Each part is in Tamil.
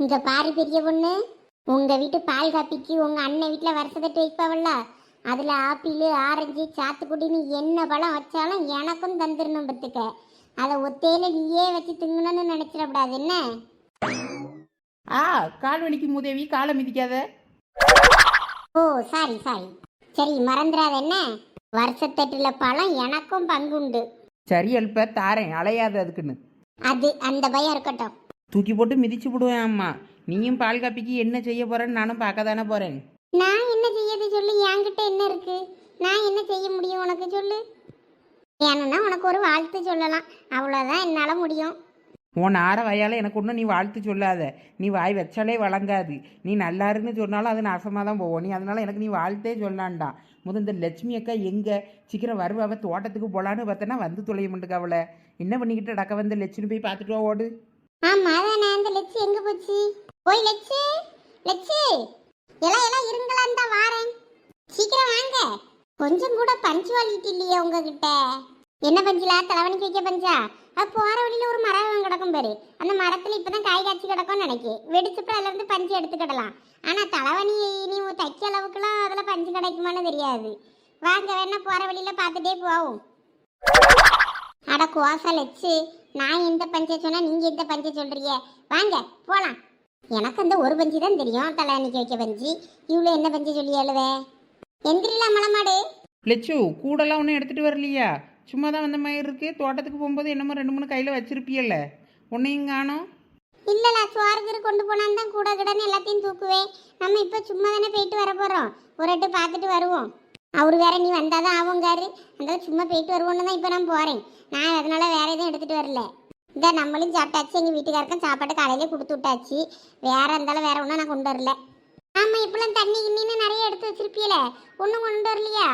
இங்க பாரு பெரிய பொண்ணு. உங்க வீட்டு பால் காப்பிக்கு உங்க அண்ணன் வீட்டுல வருஷத்தட்டு வைப்பாவல்ல? அதுல ஆப்பிள் ஆரஞ்சு சாத்துக்குடின்னு என்ன பழம் வச்சாலும் எனக்கும் தந்துடணும் பத்துக்க அதை ஒத்தையில நீயே வச்சு திங்கணும்னு நினைச்சிடக்கூடாது. என்ன? ஆ கால் வலிக்கு மூதேவி காலை மிதிக்காத. ஓ சாரி சாரி சரி மறந்துடாத. என்ன? வருஷத்தட்டுல பழம் எனக்கும் பங்குண்டு. சரி அல்ப தாரேன். அலையாது அதுக்குன்னு. அது அந்த பயம் இருக்கட்டும். தூக்கி போட்டு மிதிச்சு விடுவேன் அம்மா. நீயும் பால் காப்பிக்கு என்ன செய்ய போறேன்னு நானும் பார்க்க தானே போறேன். நான் என்ன செய்யறது சொல்லு? என்கிட்ட என்ன இருக்கு? நான் என்ன செய்ய முடியும் உனக்கு சொல்லு? ஏன்னா உனக்கு ஒரு வாழ்த்து சொல்லலாம். அவ்வளோதான் என்னால் முடியும். உன் ஆற வயால எனக்கு ஒன்றும் நீ வாழ்த்து சொல்லாத. நீ வாய் வச்சாலே வழங்காது. நீ நல்லாருன்னு சொன்னாலும் அது நாசமாக தான் போவோம் நீ அதனால எனக்கு நீ வாழ்த்தே சொல்லான்டா முத இந்த லட்சுமி அக்கா எங்க? சீக்கிரம் வருவாவ தோட்டத்துக்கு போலான்னு பார்த்தனா வந்து தொலைய மாட்டுக்கு அவளை. என்ன பண்ணிக்கிட்டு டக்க வந்து லட்சுமி? போய் பார்த்துட்டு ஓடு. ஆமா அதானே அந்த லட்சு எங்க போச்சு? போய் லட்சு லட்சு. எல்லாம் எல்லாம் இருங்களான்னு தான் வாரேன். சீக்கிரம் வாங்க. கொஞ்சம் கூட பஞ்சுவாலிட்டி இல்லையே உங்ககிட்ட. என்ன பஞ்சுலா? தலைவனுக்கு வைக்க பஞ்சா? அது போற வழியில ஒரு மரம் கிடக்கும் பாரு. அந்த மரத்தில் இப்போ தான் காய் காய்ச்சி கிடக்கும்னு நினைக்கு. வெடிச்சப்ப அதுல இருந்து பஞ்சு எடுத்துக்கிடலாம். ஆனால் தலைவணி நீ தைக்க அளவுக்குலாம் அதில் பஞ்சு கிடைக்குமான்னு தெரியாது. வாங்க வேணா போகிற வழியில பார்த்துட்டே போவோம். அட கோசா லெச்சு நான் எந்த பஞ்சை சொன்னா நீங்க எந்த பஞ்சை சொல்றீங்க? வாங்க போலாம். எனக்கு அந்த ஒரு பஞ்சு தான் தெரியும். தலை அன்னைக்கு வைக்க பஞ்சு. இவ்வளோ என்ன பஞ்சு சொல்லி எழுவே எந்திரிலாம் மலமாடு லட்சு கூடெல்லாம் ஒன்றும் எடுத்துகிட்டு வரலையா? சும்மா தான் வந்த மாதிரி இருக்கு. தோட்டத்துக்கு போகும்போது என்னமோ ரெண்டு மூணு கையில் வச்சிருப்பியல்ல. உன்னையும் காணோம். இல்லல சுவாருக்கு கொண்டு போனான்னு தான் கூட கிடன்னு எல்லாத்தையும் தூக்குவேன். நம்ம இப்போ சும்மா தானே போயிட்டு வர போறோம். ஒரு எட்டு பார்த்துட்டு வருவோம். அவரு வேற நீ வந்தாதான் ஆகுங்காரு அதனால சும்மா போயிட்டு வருவோன்னு தான் இப்போ நான் போகிறேன் நான் அதனால வேற எதுவும் எடுத்துட்டு வரல. இந்த நம்மளும் சாப்பிட்டாச்சு. எங்கள் வீட்டுக்காரருக்கும் சாப்பாடு காலையிலே கொடுத்து விட்டாச்சு. வேற இருந்தாலும் வேற ஒன்றும் நான் கொண்டு வரல. ஆமாம் இப்பெல்லாம் தண்ணி கிண்ணின்னு நிறைய எடுத்து வச்சிருப்பீல. ஒன்றும் கொண்டு வரலையா?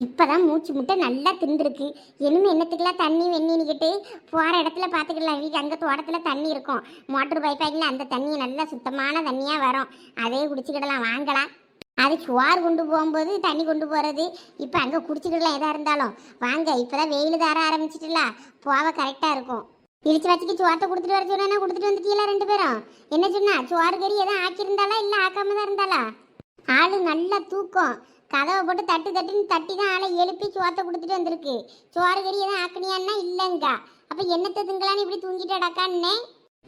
இப்போதான் மூச்சு முட்டை நல்லா தின்றுருக்கு. இனிமே என்னத்துக்கெல்லாம் தண்ணி வெந்நின்னுக்கிட்டு போகிற இடத்துல பார்த்துக்கலாம் வீட்டு அங்கே தோட்டத்தில் தண்ணி இருக்கும். மோட்டர் பைப்பாக்கில் அந்த தண்ணியை நல்லா சுத்தமான தண்ணியாக வரும். அதே குடிச்சிக்கிடலாம். வாங்கலாம். அது சுவார் கொண்டு போகும்போது தண்ணி கொண்டு போகிறது இப்போ அங்கே குடிச்சிக்கிடலாம் எதாக இருந்தாலும். வாங்க இப்போ தான் வெயில் தர ஆரம்பிச்சிட்டுல போக கரெக்டாக இருக்கும். இடிச்சு வச்சுக்கு சோத்தை கொடுத்துட்டு வர சொன்னா கொடுத்துட்டு வந்துட்டீங்களா ரெண்டு பேரும்? என்ன சொன்னா சோறு கறி எதுவும் ஆக்கியிருந்தாலா இல்லை ஆக்காம தான் இருந்தாளா? ஆளு நல்லா தூக்கம். கதவை போட்டு தட்டு தட்டுன்னு தட்டி தான் ஆளை எழுப்பி சோத்தை கொடுத்துட்டு வந்திருக்கு. சோறு கறி எதுவும் ஆக்கினியான்னா இல்லைங்க. அப்போ என்னத்தை திங்களான்னு இப்படி தூங்கிட்டு அடக்கான்னே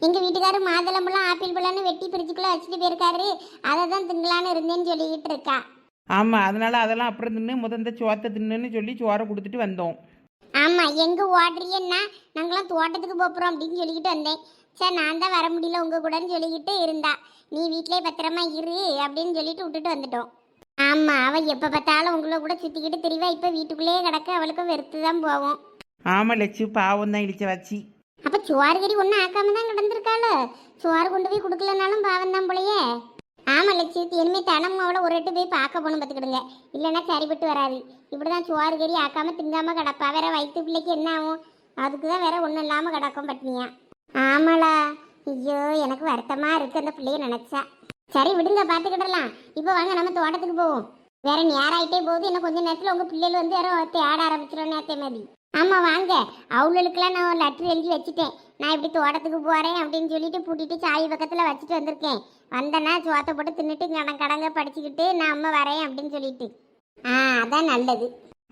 எங்கள் வீட்டுக்காரர் மாதுளம்பழம் ஆப்பிள் பழம்னு வெட்டி பிரிச்சுக்குள்ளே வச்சுட்டு போயிருக்காரு. அதை தான் திங்களான்னு இருந்தேன்னு சொல்லிக்கிட்டு இருக்கா. ஆமாம் அதனால் அதெல்லாம் அப்புறம் தின்னு முத இந்த சோத்தை தின்னுன்னு சொல்லி சோறை கொடுத்துட்டு வந்தோம். ஆமாம் எங்கே ஓடுறியன்னா நாங்களாம் தோட்டத்துக்கு போகிறோம் அப்படின்னு சொல்லிக்கிட்டு வந்தேன். சரி நான் தான் வர முடியல உங்கள் கூடன்னு சொல்லிக்கிட்டு இருந்தா. நீ வீட்டிலே பத்திரமா இரு அப்படின்னு சொல்லிட்டு விட்டுட்டு வந்துட்டோம். ஆமாம் அவள் எப்போ பார்த்தாலும் உங்களை கூட சுற்றிக்கிட்டு திரிவா. இப்போ வீட்டுக்குள்ளேயே கிடக்க அவளுக்கும் வெறுத்து தான் போவோம். ஆமாம் லட்சு பாவம் தான் இழிச்ச வச்சு. அப்போ சுவார் கறி ஒன்றும் ஆக்காம தான் கிடந்திருக்காளோ. சுவார் கொண்டு போய் கொடுக்கலனாலும் பாவம் தான் போலையே. ஆமாம் லட்சி இனிமேல் தினமும் அவளை ஒரு எட்டு போய் பார்க்க போகணும் பார்த்துக்கிடுங்க. இல்லைன்னா சரிப்பட்டு வராது. இப்படி தான் சுவார் கறி ஆக்காம திங்காமல் கிடப்பா. வேற வயிற்று பிள்ளைக்கு என்ன ஆகும்? அதுக்கு தான் வேற ஒன்றும் இல்லாமல் கிடக்கும் பட்னியா. ஆமாளா. ஐயோ எனக்கு வருத்தமாக இருக்குது அந்த பிள்ளைய நினச்சா. சரி விடுங்க பார்த்துக்கிடலாம். இப்போ வாங்க நம்ம தோட்டத்துக்கு போவோம். வேற நேராயிட்டே போகுது. இன்னும் கொஞ்சம் நேரத்தில் உங்கள் பிள்ளைகள் வந்து யாரும் தேட ஆரம்பிச்சிடும் நேரத்தை மாதிரி. ஆமாம் வாங்க. அவளுக்கெல்லாம் நான் லெட்டர் எழுதி வச்சுட்டேன். நான் இப்படி தோட்டத்துக்கு போகிறேன் அப்படின்னு சொல்லிட்டு பூட்டிட்டு சாய் பக்கத்தில் வச்சுட்டு வந்திருக்கேன். வந்தேன்னா சோத்தை போட்டு தின்னுட்டு கடன் கடங்க படிச்சுக்கிட்டு நான் அம்மா வரேன் அப்படின்னு சொல்லிட்டு. ஆ அதான் நல்லது.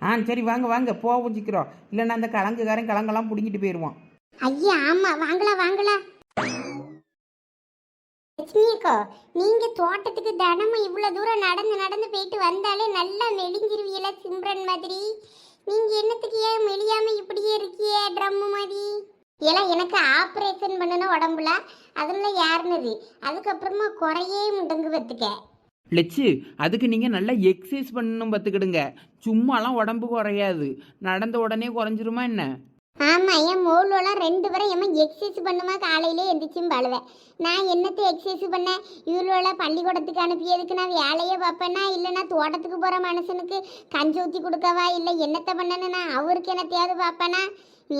ஆ சரி வாங்க வாங்க. போவோம் சீக்கிரம் இல்லைன்னா அந்த கலங்குக்காரன் கலங்கெல்லாம் பிடுங்கிட்டு போயிடுவான் ஐயா ஆமாம் வாங்கலாம் வாங்கலாம் லட்சுமியக்கோ நீங்க தோட்டத்துக்கு தினமும் இவ்வளவு தூரம் நடந்து நடந்து போயிட்டு வந்தாலே நல்லா மெலிஞ்சிருவீல சிம்ரன் மாதிரி. நீங்க என்னத்துக்கு ஏன் மெலியாம இப்படியே இருக்கியே ட்ரம் மாதிரி? ஏன்னா எனக்கு ஆப்ரேஷன் பண்ணணும் உடம்புல. அதுல யாருனது? அதுக்கப்புறமா குறையே முடங்கு பத்துக்க லட்சு அதுக்கு நீங்கள் நல்லா எக்ஸசைஸ் பண்ணணும் பார்த்துக்கிடுங்க. சும்மாலாம் உடம்பு குறையாது. நடந்த உடனே குறைஞ்சிருமா என்ன? ஆமாம் என் மோலோலாம் ரெண்டு பேரும் எம்மா எக்ஸசைஸ் பண்ணுமா காலையிலே எந்திரிச்சும் பழுவேன். நான் என்னத்தை எக்ஸசைஸ் பண்ணேன் இவ்வளோ பள்ளிக்கூடத்துக்கு அனுப்பியதுக்கு நான் வேலையை பார்ப்பேனா? இல்லைனா தோட்டத்துக்கு போகிற மனுஷனுக்கு கஞ்சி ஊற்றி கொடுக்கவா? இல்லை என்னத்தை பண்ணேன்னு நான் அவருக்கு என்னத்தையாவது பார்ப்பேனா?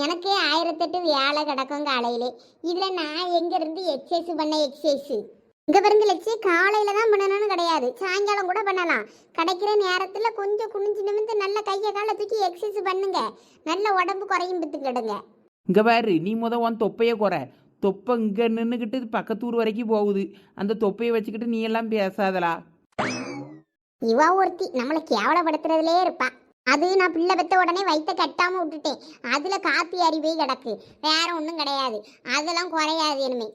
எனக்கே ஆயிரத்தெட்டு வேலை கிடக்கும் காலையிலே. இதில் நான் எங்கேருந்து எக்ஸசைஸ் பண்ண எக்ஸசைஸு இங்கே பாருங்க லட்சி காலையில் தான் பண்ணணும்னு கிடையாது. சாயங்காலம் கூட பண்ணலாம். கிடைக்கிற நேரத்தில் கொஞ்சம் குனிஞ்சு நிமிந்து நல்ல கையை காலை தூக்கி எக்ஸசைஸ் பண்ணுங்க. நல்ல உடம்பு குறையும் பித்துக்கிடுங்க இங்கே பாரு நீ முத உன் தொப்பையை குறை. தொப்பை இங்கே நின்றுக்கிட்டு பக்கத்தூர் வரைக்கும் போகுது. அந்த தொப்பையை வச்சுக்கிட்டு நீ எல்லாம் பேசாதலா இவ ஒருத்தி நம்மளை கேவலப்படுத்துறதுலே இருப்பா. அது நான் பிள்ளை பெத்த உடனே வயித்த கட்டாம விட்டுட்டேன். அதுல காப்பி அறிவே கிடக்கு. வேற ஒன்றும் கிடையாது. அதெல்லாம் குறையாது இனிமே.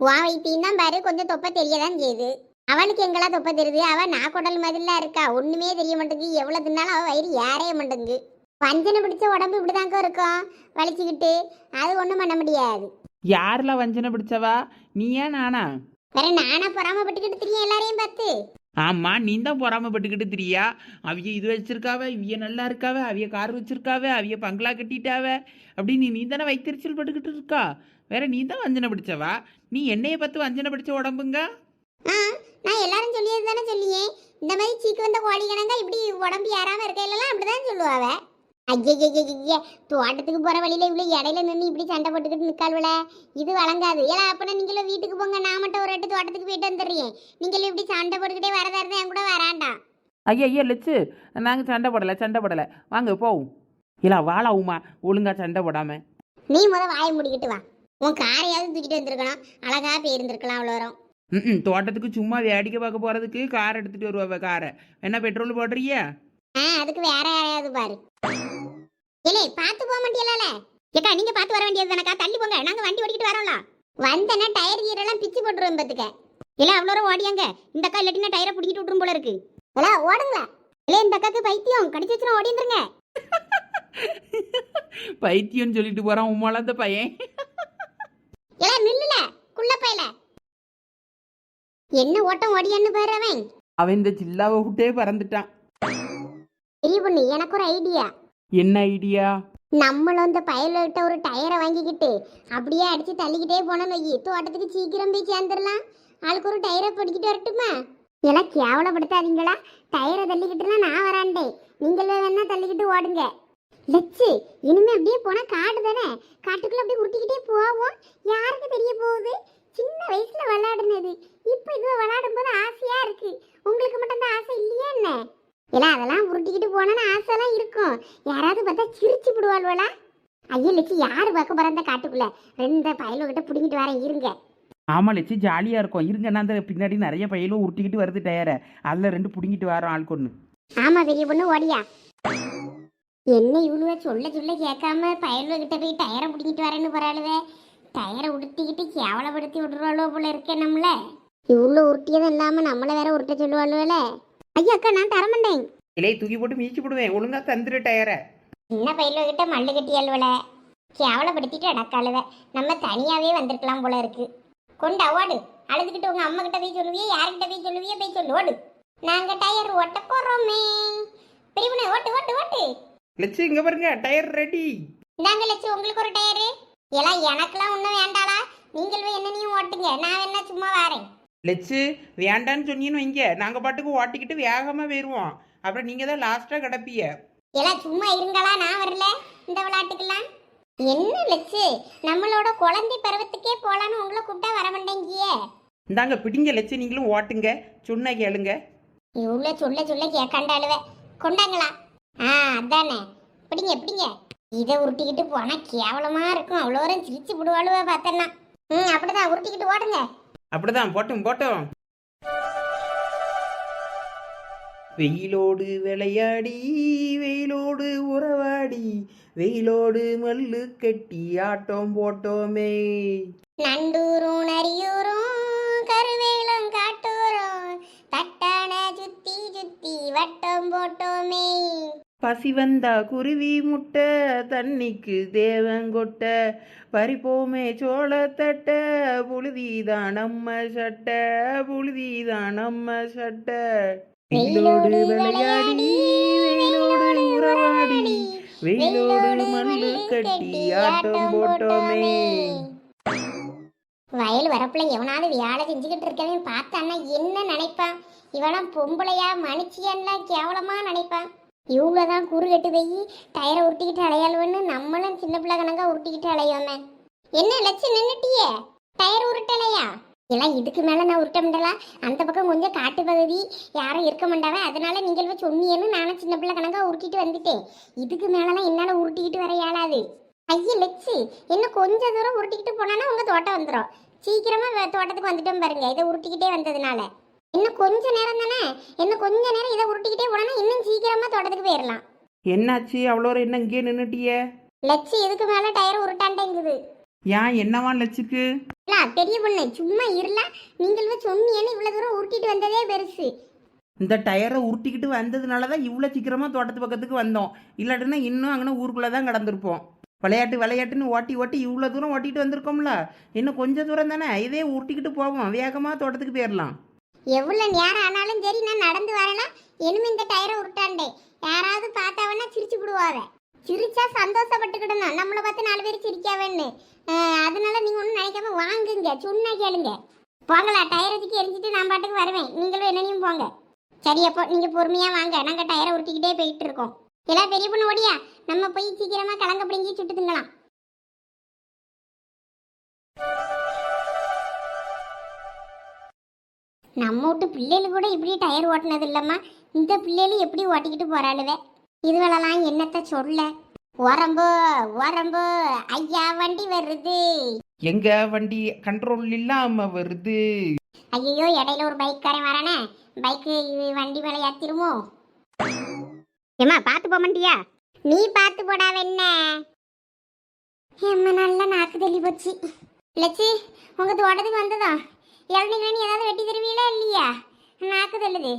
உன் வைத்தியம் தான் பாரு கொஞ்சம் தொப்பை தெரியதான் செய்யுது. அவனுக்கு எங்கெல்லாம் தொப்பை தெரியுது? அவன் நான் குடல் மாதிரிலாம் இருக்கா? ஒண்ணுமே தெரிய மாட்டேங்குது. எவ்வளவு தின்னாலும் அவ வயிறு ஏறைய மாட்டேங்குது. வஞ்சனை பிடிச்ச உடம்பு இப்படிதாங்க இருக்கும் வலிச்சுக்கிட்டு. அது ஒன்றும் பண்ண முடியாது. யாரெல்லாம் வஞ்சனை பிடிச்சவா? நீயா நானா? வேற நானா பொறாமப்பட்டுக்கிட்டு தெரியும் எல்லாரையும் பார்த்து? ஆமா நீ தான் பொறாமப்பட்டுக்கிட்டு திரியா? அவிய இது வச்சிருக்காவ இவிய நல்லா இருக்காவ அவிய கார் வச்சிருக்காவ அவிய பங்களா கட்டிட்டாவ. அப்படின்னு நீ தானே வைத்தறிச்சல் பட்டுக்கிட்டு இருக்கா? வேற நீ தான் வஞ்சனை பிடிச்சவா? நீ என்னைய பார்த்து வஞ்சனை பிடிச்ச உடம்புங்க? நான் எல்லாரும் சொல்லியது தானே சொல்லியே. இந்த மாதிரி சீக்கு வந்த கோழி கணங்கா இப்படி உடம்பு ஏறாம இருக்கையிலலாம் அப்படிதான் சொல்லுவாவ. ஐயய்யய்ய தோட்டத்துக்கு போற வழியில இவ்வளவு இடையில நின்று இப்படி சண்டை போட்டுக்கிட்டு நிக்காள்வல இது வழங்காது. ஏலா அப்பனா நீங்களும் வீட்டுக்கு போங்க. நான் மட்டும் ஒரு வாட்டி தோட்டத்துக்கு போயிட்டு வந்துடுறேன். நீங்களும் இப்படி சண்டை போட்டுக்கிட்டே வரதா இருந்தா என் கூட வராண்டாம் ஐயா ஐயா லட்சு நாங்கள் சண்டை போடலை சண்டை போடலை. வாங்க போவோம். இல்லை வாழாவுமா ஒழுங்கா சண்டை போடாம. நீ முத வாயை முடிக்கிட்டு வா. உன் காரையாவது தூக்கிட்டு வந்திருக்கணும். அழகா போயிருந்திருக்கலாம் அவ்வளோ வரும் ம் தோட்டத்துக்கு சும்மா வேடிக்கை பார்க்க போகிறதுக்கு கார் எடுத்துகிட்டு வருவாவ காரை. என்ன பெட்ரோல் போடுறியா? ஆ அதுக்கு வேற யாரையாவது பாரு. இல்லே பார்த்து போக மாட்டியலால ஏக்கா நீங்க பார்த்து வர வேண்டியது தானக்கா? தள்ளி போங்க நாங்க வண்டி ஓடிக்கிட்டு வரோம்ல. வந்தனா டயர் கீரெல்லாம் பிச்சு போட்டுருவோம் பத்துக்க. இல்ல அவ்வளோ தூரம் ஓடியாங்க. இந்த அக்கா இல்லாட்டினா டயரை பிடிக்கிட்டு விட்டுரும் போல இருக்கு. இல்ல ஓடுங்களா? இல்ல இந்த அக்காக்கு பைத்தியம். கடிச்சு வச்சுரும் ஓடி வந்துருங்க. பைத்தியம்னு சொல்லிட்டு போகிறான் உமால அந்த பையன். இல்ல நில்லுல குள்ள பையல. என்ன ஓட்டம் ஓடியான்னு பாரு அவன். அவன் இந்த ஜில்லாவை விட்டே பறந்துட்டான். பெரிய பொண்ணு எனக்கு ஒரு ஐடியா. என்ன ஐடியா? நம்மளும் இந்த பயல்கிட்ட ஒரு டயரை வாங்கிக்கிட்டு அப்படியே அடிச்சு தள்ளிக்கிட்டே போனோம் வையி தோட்டத்துக்கு சீக்கிரம் போய் சேர்ந்துடலாம். ஆளுக்கு ஒரு டயரை பிடிக்கிட்டு வரட்டுமா? எல்லாம் கேவலப்படுத்தாதீங்களா? டயரை தள்ளிக்கிட்டுனா நான் வராண்டே. நீங்களே வேணா தள்ளிக்கிட்டு ஓடுங்க. லட்சு இனிமே அப்படியே போனா காடு தானே? காட்டுக்குள்ள அப்படியே உருட்டிக்கிட்டே போவோம். யாருக்கு தெரிய போகுது சின்ன வயசுல விளையாடுனது இப்போ இது விளையாடும் போது ஆசையா இருக்கு உங்களுக்கு மட்டும் தான் ஆசை இல்லையா என்ன இல்ல அதெல்லாம் உருட்டிக்கிட்டு போனா ஆசைலாம் இருக்கும் யாராவது பார்த்தா விடுவாள்வலா ஐயோ லட்சு யாரு பார்க்க போற அந்த காட்டுக்குள்ள? ரெண்டு பயலுகிட்ட பிடிங்கிட்டு வரேன் இருங்க. ஆமா லட்சு ஜாலியாக இருக்கும். இருங்க நான் அந்த பின்னாடி நிறைய பையலும் உருட்டிக்கிட்டு வருது டயரை. அதில் ரெண்டு பிடுங்கிட்டு வரோம் ஆள் கொன்று ஆமா பெரிய பொண்ணு ஓடியா? என்ன இவ்வளவு சொல்ல சொல்ல கேட்காம பயலுகிட்ட போய் டயரை பிடிங்கிட்டு வரேன்னு போறாளுவே? டயரை உடுத்திக்கிட்டு கேவலப்படுத்தி விடுறாளோ போல இருக்கேன் நம்மள. இவ்வளோ உருட்டியதும் இல்லாம நம்மள வேற உருட்ட சொல்லுவாளுவல. ஐயா அக்கா நான் தரமாட்டேன். இலையை தூக்கி போட்டு மீச்சு போடுவேன். ஒழுங்கா தந்துரு டயரை. சின்ன பயிலுகிட்ட மல்லு கட்டி அல்வல கேவலப்படுத்திட்டு அடக்காளுவ நம்ம தனியாவே வந்திருக்கலாம் போல இருக்கு. கொண்டு ஓடு. அழுதுகிட்டு உங்க அம்மா கிட்ட போய் சொல்லுவியே யார்கிட்ட போய் சொல்லுவியே போய் சொல்லு ஓடு. நாங்க டயர் ஓட்ட போறோமே. பெரியவனே ஓட்டு ஓட்டு ஓட்டு. லட்சு இங்கே பாருங்க டயர் ரெடி. இந்தாங்க லட்சம் உங்களுக்கு ஒரு டயரு. எல்லாம் எனக்கெல்லாம் ஒன்றும் வேண்டாளா நீங்கள் என்ன நீயும் ஓட்டுங்க. நான் என்ன சும்மா வரேன். லட்சு வேண்டான்னு சொன்னீன்னு வைங்க. நாங்கள் பாட்டுக்கு ஓட்டிக்கிட்டு வேகமாக போயிடுவோம் அப்புறம் நீங்கள் தான் லாஸ்ட்டாக கிடப்பிய எல்லாம் சும்மா இருங்களா? நான் வரல. இந்த விளையாட்டுக்கெல்லாம். என்ன லட்சு நம்மளோட குழந்தை பருவத்துக்கே போலான்னு உங்களை கூப்பிட்டா வர மாட்டேங்கியே. இந்தாங்க பிடிங்க லட்சு நீங்களும் ஓட்டுங்க. சொன்ன கேளுங்க. இவ்வளோ சொல்ல சொல்ல கேட்காண்டாளுவ கொண்டாங்களா? ஆ அதானே. பிடிங்க பிடிங்க. இதை உருட்டிக்கிட்டு போனா கேவலமா இருக்கும். அவ்வளோ வரும் சிரிச்சு விடுவாளுவ பார்த்தேன்னா. ம் அப்படிதான். உருட்டிக்கிட்டு ஓடுங்க. அப்படிதான். போட்டும் போட்டோம். வெயிலோடு விளையாடி வெயிலோடு உறவாடி வெயிலோடு மல்லு கட்டி ஆட்டம் போட்டோமே. நண்டூரும் நரியூரும் கருவேலம் காட்டூரும் தட்டான சுத்தி சுத்தி வட்டம் போட்டோமே. பசி வந்தா குருவி முட்டை தண்ணிக்கு தேவங்கொட்ட பறிப்போமே சோளத்தட்ட புழுதிதான் நம்ம சட்டை புழுதிதான் நம்ம சட்டை. வெயிலோடு விளையாடி வெயிலோடு உறவாடி வெயிலோடு மல்லு கட்டி ஆட்டம் போட்டோமே. வயல் வரப்புல எவனாவது வேலை செஞ்சுக்கிட்டு இருக்கவன் பார்த்தான்னா என்ன நினைப்பான் இவெல்லாம் பொம்பளையா மனுச்சியன்லாம் கேவலமா நினைப்பான் குறு கட்டு போய் டயரை உருட்டிக்கிட்டு அலையாளுவன்னு நம்மளும் சின்ன பிள்ளை கணக்கா உருட்டிக்கிட்டு அலையோமே என்ன லட்சம் நின்னுட்டியே? டயர் உருட்டலையா? எல்லாம் இதுக்கு மேல நான் உருட்ட முடியல அந்த பக்கம் கொஞ்சம் காட்டு பகுதி யாரும் இருக்க மாட்டாவே அதனால நீங்கள் போய் சொன்னீங்கன்னு நானும் சின்ன பிள்ளை கணக்கா உருட்டிட்டு வந்துட்டேன். இதுக்கு மேலலாம் என்னால உருட்டிக்கிட்டு வர இயலாது. ஐய லெச்சு இன்னும் கொஞ்ச தூரம் உருட்டிக்கிட்டு போனானா உங்க தோட்டம் வந்துடும் சீக்கிரமா தோட்டத்துக்கு வந்துட்டோம் பாருங்க இதை உருட்டிக்கிட்டே வந்ததுனால. இன்னும் கொஞ்ச நேரம் தானே? இன்னும் கொஞ்ச நேரம் இதை உருட்டிக்கிட்டே போனா இன்னும் சீக்கிரமா தோட்டத்துக்கு போயிடலாம் என்னாச்சு? அவ்வளோ என்ன இங்கே நின்றுட்டியே லெச்சு இதுக்கு மேல டயர் உருட்டாண்டேங்குது ஏன் என்னவா லட்சுக்கு? பெரிய பொண்ணு சும்மா இருல நீங்கள் சொன்னீங்கன்னு இவ்வளவு தூரம் உருட்டிட்டு வந்ததே பெருசு. இந்த டயரை உருட்டிக்கிட்டு வந்ததுனால தான் இவ்வளோ சீக்கிரமாக தோட்டத்து பக்கத்துக்கு வந்தோம். இல்லாட்டினா இன்னும் அங்கே ஊருக்குள்ளே தான் கடந்திருப்போம். விளையாட்டு விளையாட்டுன்னு ஓட்டி ஓட்டி இவ்வளோ தூரம் ஓட்டிட்டு வந்திருக்கோம்ல. இன்னும் கொஞ்சம் தூரம் தானே? இதே உருட்டிக்கிட்டு போவோம். வேகமாக தோட்டத்துக்கு போயிடலாம் எவ்வளவு நேரம் ஆனாலும் சரி நான் நடந்து வரேன்னா இனிமே இந்த டயரை உருட்டாண்டே. யாராவது பார்த்தாவன்னா சிரிச்சு விடுவாவ சிரிச்சா சந்தோஷப்பட்டுக்கிடணும். நம்மளை பார்த்து நாலு பேர் சிரிக்காவேன்னு. அதனால நீங்க ஒன்றும் நினைக்காம வாங்குங்க. சுண்ணா கேளுங்க. போங்களா டயரத்துக்கு எரிஞ்சிட்டு நான் பாட்டுக்கு வருவேன். நீங்களும் என்னனையும் போங்க. சரி அப்போ நீங்க பொறுமையா வாங்க. நாங்க டயரை உருட்டிக்கிட்டே போயிட்டு இருக்கோம் எல்லாம் பெரிய பொண்ணு ஓடியா? நம்ம போய் சீக்கிரமா கலங்க பிடிங்கி சுட்டு திங்கலாம். நம்ம வீட்டு பிள்ளைகள் கூட இப்படி டயர் ஓட்டினது இல்லம்மா. இந்த பிள்ளைகளும் எப்படி ஓட்டிக்கிட்டு போறாளுவே? இதுவெல்லாம் என்னத்த சொல்ல? ஓரம்போ ஓரம்போ ஐயா வண்டி வருது. எங்க வண்டி கண்ட்ரோல் இல்லாமல் வருது? ஐயோ இடையில ஒரு பைக்காரன் வரானே. பைக்கு வண்டி மேலே ஏத்திருமோ ஏமா பார்த்து போக மாட்டியா நீ பார்த்து போடாவ என்ன எம்ம நல்லா நாக்கு தள்ளி போச்சு. லட்சி உங்க தோட்டத்துக்கு வந்ததா? இளநீங்க ஏதாவது வெட்டி தருவீங்களா இல்லையா? நாக்கு தள்ளுது.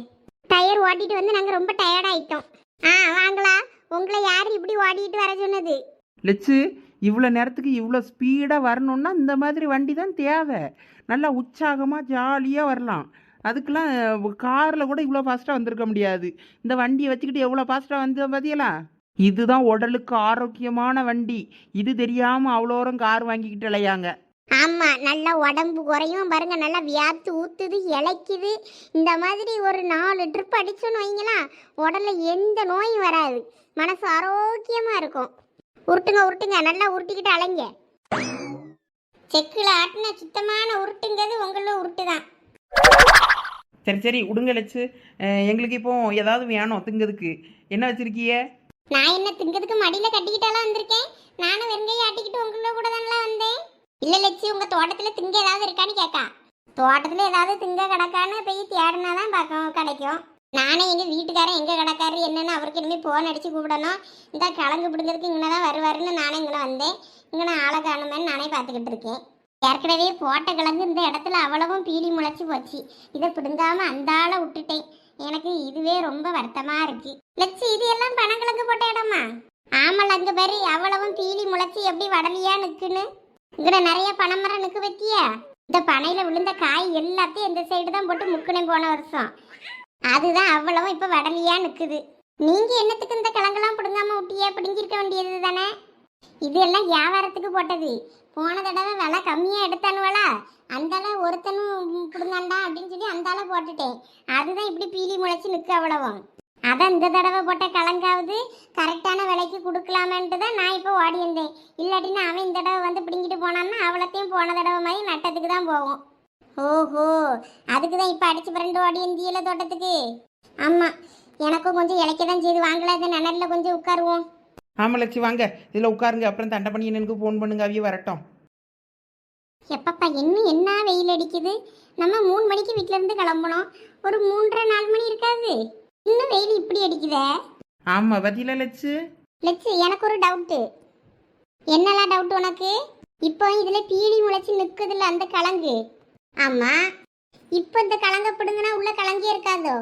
டயர் ஓட்டிட்டு வந்து நாங்க ரொம்ப டயர்ட் ஆயிட்டோம். ஆ வாங்களா உங்களை யார் இப்படி ஓடிட்டு வர சொன்னது? லட்சு இவ்வளோ நேரத்துக்கு இவ்வளோ ஸ்பீடாக வரணும்னா இந்த மாதிரி வண்டி தான் தேவை. நல்லா உற்சாகமாக ஜாலியாக வரலாம். அதுக்கெலாம் காரில் கூட இவ்வளோ ஃபாஸ்ட்டாக வந்திருக்க முடியாது. இந்த வண்டியை வச்சுக்கிட்டு எவ்வளோ ஃபாஸ்ட்டாக வந்து பார்த்தியலா இதுதான் உடலுக்கு ஆரோக்கியமான வண்டி. இது தெரியாமல் அவ்வளோரம் கார் வாங்கிக்கிட்டு இலையாங்க ஆமா நல்லா உடம்பு குறையும். பாருங்க நல்லா வியாத்து ஊத்துது இளைக்குது. இந்த மாதிரி ஒரு நாலு ட்ரிப் அடிச்சோன்னு வைங்களா உடல்ல எந்த நோயும் வராது. மனசு ஆரோக்கியமா இருக்கும். உருட்டுங்க உருட்டுங்க நல்லா உருட்டிக்கிட்டு அலைங்க. செக்கில் ஆட்டின சுத்தமான உருட்டுங்கிறது உங்கள உருட்டு தான் சரி சரி விடுங்க லட்சு அஹ் எங்களுக்கு இப்போ ஏதாவது வேணும் திங்கிறதுக்கு. என்ன வச்சிருக்கிய? நான் என்ன திங்கிறதுக்கு மடியில கட்டிக்கிட்டாலாம் வந்திருக்கேன்? நானும் வெங்காயம் ஆட்டிக்கிட்டு உங்கள கூட தானே வந்தேன். இல்ல லட்சி உங்க தோட்டத்துல திங்க ஏதாவது இருக்கான்னு கேட்கா தோட்டத்துல ஏதாவது திங்க கிடக்கான்னு போய் தேடினாதான் பார்க்க கிடைக்கும். நானே எங்க வீட்டுக்காரன் எங்க கிடக்காரு என்னன்னு அவருக்கு இனிமே போன் அடிச்சு கூப்பிடணும். இந்த கிழங்கு பிடுங்கிறதுக்கு இங்கே தான் வருவாருன்னு நானே இங்கே வந்தேன். இங்கே நான் ஆளை காணுமேன்னு நானே பார்த்துக்கிட்டு இருக்கேன். ஏற்கனவே போட்ட கிழங்கு இந்த இடத்துல அவ்வளவும் பீலி முளைச்சி போச்சு. இதை பிடுங்காம அந்தால விட்டுட்டேன். எனக்கு இதுவே ரொம்ப வருத்தமா இருக்கு. லட்சி இது எல்லாம் பனங்கிழங்கு போட்ட இடமா? ஆமால அங்கே பாரு அவ்வளவும் பீலி முளைச்சி எப்படி வடலியா நிற்குன்னு இங்கட நிறைய பனைமரம் நிக்கு வைக்கியா இந்த பனையில விழுந்த காய் எல்லாத்தையும் இந்த சைடு தான் போட்டு முக்கினேன் போன வருஷம். அதுதான் அவ்வளவும் இப்ப வடலியா நிக்குது. நீங்க என்னத்துக்கு இந்த கிழங்கெல்லாம் பிடுங்காம விட்டியே பிடுங்கிருக்க வேண்டியது தானே? இது எல்லாம் வியாபாரத்துக்கு போட்டது. போன தடவை விலை கம்மியா எடுத்தானுவலா அந்தால ஒருத்தனும் பிடுங்காண்டா அப்படின்னு சொல்லி அந்தால போட்டுட்டேன். அதுதான் இப்படி பீலி முளைச்சு நிற்கு அவ்வளவும். அதான் இந்த தடவை போட்ட கலங்காவது கரெக்டான விலைக்கு கொடுக்கலாமன்ட்டு தான் நான் இப்போ ஓடி இருந்தேன். இல்லாட்டினா அவன் இந்த தடவை வந்து பிடிங்கிட்டு போனான்னா அவ்வளோத்தையும் போன தடவை மாதிரி நட்டத்துக்கு தான் போகும் ஓஹோ அதுக்கு தான் இப்போ அடிச்சு பிறண்டு ஓடி இருந்தியல தோட்டத்துக்கு? ஆமாம் எனக்கும் கொஞ்சம் இலைக்க தான் செய்து வாங்கல. இந்த நிழல்ல கொஞ்சம் உட்காருவோம். ஆமாம் லட்சு வாங்க. இதில் உட்காருங்க. அப்புறம் தண்டை பண்ணி எனக்கு ஃபோன் பண்ணுங்க. அவிய வரட்டும். எப்பப்பா இன்னும் என்ன வெயில் அடிக்குது? நம்ம மூணு மணிக்கு வீட்ல இருந்து கிளம்பணும். ஒரு மூன்றரை நாலு மணி இருக்காது. இன்னும் வெயில் இப்படி அடிக்குதே? ஆமாம் பதில லட்சு? லட்சு எனக்கு ஒரு டவுட்டு என்னலாம் டவுட் உனக்கு? இப்போ இதுல பீலி முளைச்சு நிக்குதுல்ல அந்த கிழங்கு ஆமா. இப்போ இந்த கிழங்க பிடுங்கினா உள்ள கிழங்கே இருக்காதோ?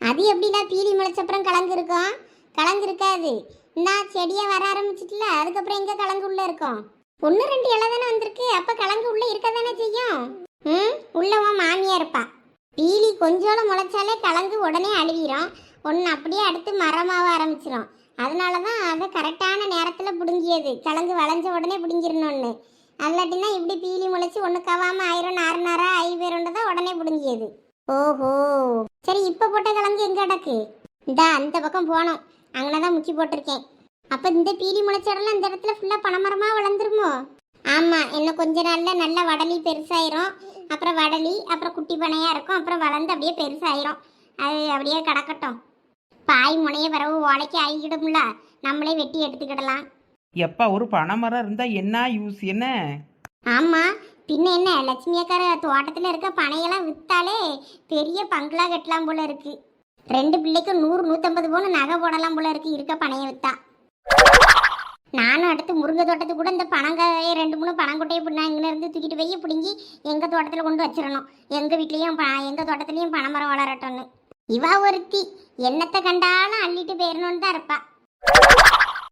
அது எப்படிடா பீலி முளைச்சப்புறம் கிழங்கு இருக்கும்? கிழங்கு இருக்காது. இந்த செடியா வர ஆரம்பிச்சிட்டுல அதுக்கப்புறம் எங்க கிழங்கு உள்ள இருக்கும்? ஒன்று ரெண்டு இலை தானே வந்திருக்கு. அப்ப கிழங்கு உள்ள இருக்க தானே செய்யும்? ம்? உள்ள உன் மாமியா இருப்பா. பீலி கொஞ்சோல முளைச்சாலே கிழங்கு உடனே அழுவிரும் ஒன்று அப்படியே அடுத்து மரமாக ஆரம்பிச்சிடும் அதனால தான் அதை கரெக்டான நேரத்தில் பிடுங்கியது. கிழங்கு வளைஞ்ச உடனே பிடுங்கிடணும்னு அல்லாட்டினா இப்படி பீலி முளைச்சி ஒன்று கவாமல் ஆயிரம். நாறு நாராக ஐ பேருண்டு தான் உடனே பிடுங்கியது. ஓஹோ. சரி இப்போ போட்ட கிழங்கு எங்கே கிடக்கு? இந்தா அந்த பக்கம் போனோம். அங்கே தான் முக்கி போட்டிருக்கேன். அப்போ இந்த பீலி முளைச்ச இடம்லாம் இந்த இடத்துல ஃபுல்லாக பனைமரமாக வளர்ந்துருமோ? ஆமாம் இன்னும் கொஞ்ச நாளில் நல்ல வடலி பெருசாயிரும். அப்புறம் வடலி அப்புறம் குட்டி பனையாக இருக்கும். அப்புறம் வளர்ந்து அப்படியே பெருசாயிரும். அது அப்படியே கிடக்கட்டும். பாய் முனைய பிறகு ஓலைக்கு ஆகிக்கிடும்ல நம்மளே வெட்டி எடுத்துக்கிடலாம். எப்பா ஒரு பனைமரம் இருந்தால் என்ன யூஸ் என்ன? ஆமா பின்ன என்ன? லட்சுமி அக்கார தோட்டத்துல இருக்க பனையெல்லாம் வித்தாலே பெரிய பங்களா கட்டலாம் போல இருக்கு. ரெண்டு பிள்ளைக்கும் நூறு நூத்தம்பது பவுன் நகை போடலாம் போல இருக்கு. இருக்க பனைய வித்தா. நானும் அடுத்து முருங்கை தோட்டத்துக்கு கூட இந்த பனங்காயை ரெண்டு மூணு பனங்கொட்டையை பின்னா இங்கே இருந்து தூக்கிட்டு போய் பிடிங்கி எங்கள் தோட்டத்தில் கொண்டு வச்சிடணும். எங்கள் வீட்லேயும் ப எங்கள் தோட்டத்துலேயும் பனைமரம் வளரட்டும்னு. இவா ஒருத்தி. என்னத்தை கண்டாலும் அள்ளிட்டு போயிடணும்னு தான் இருப்பா.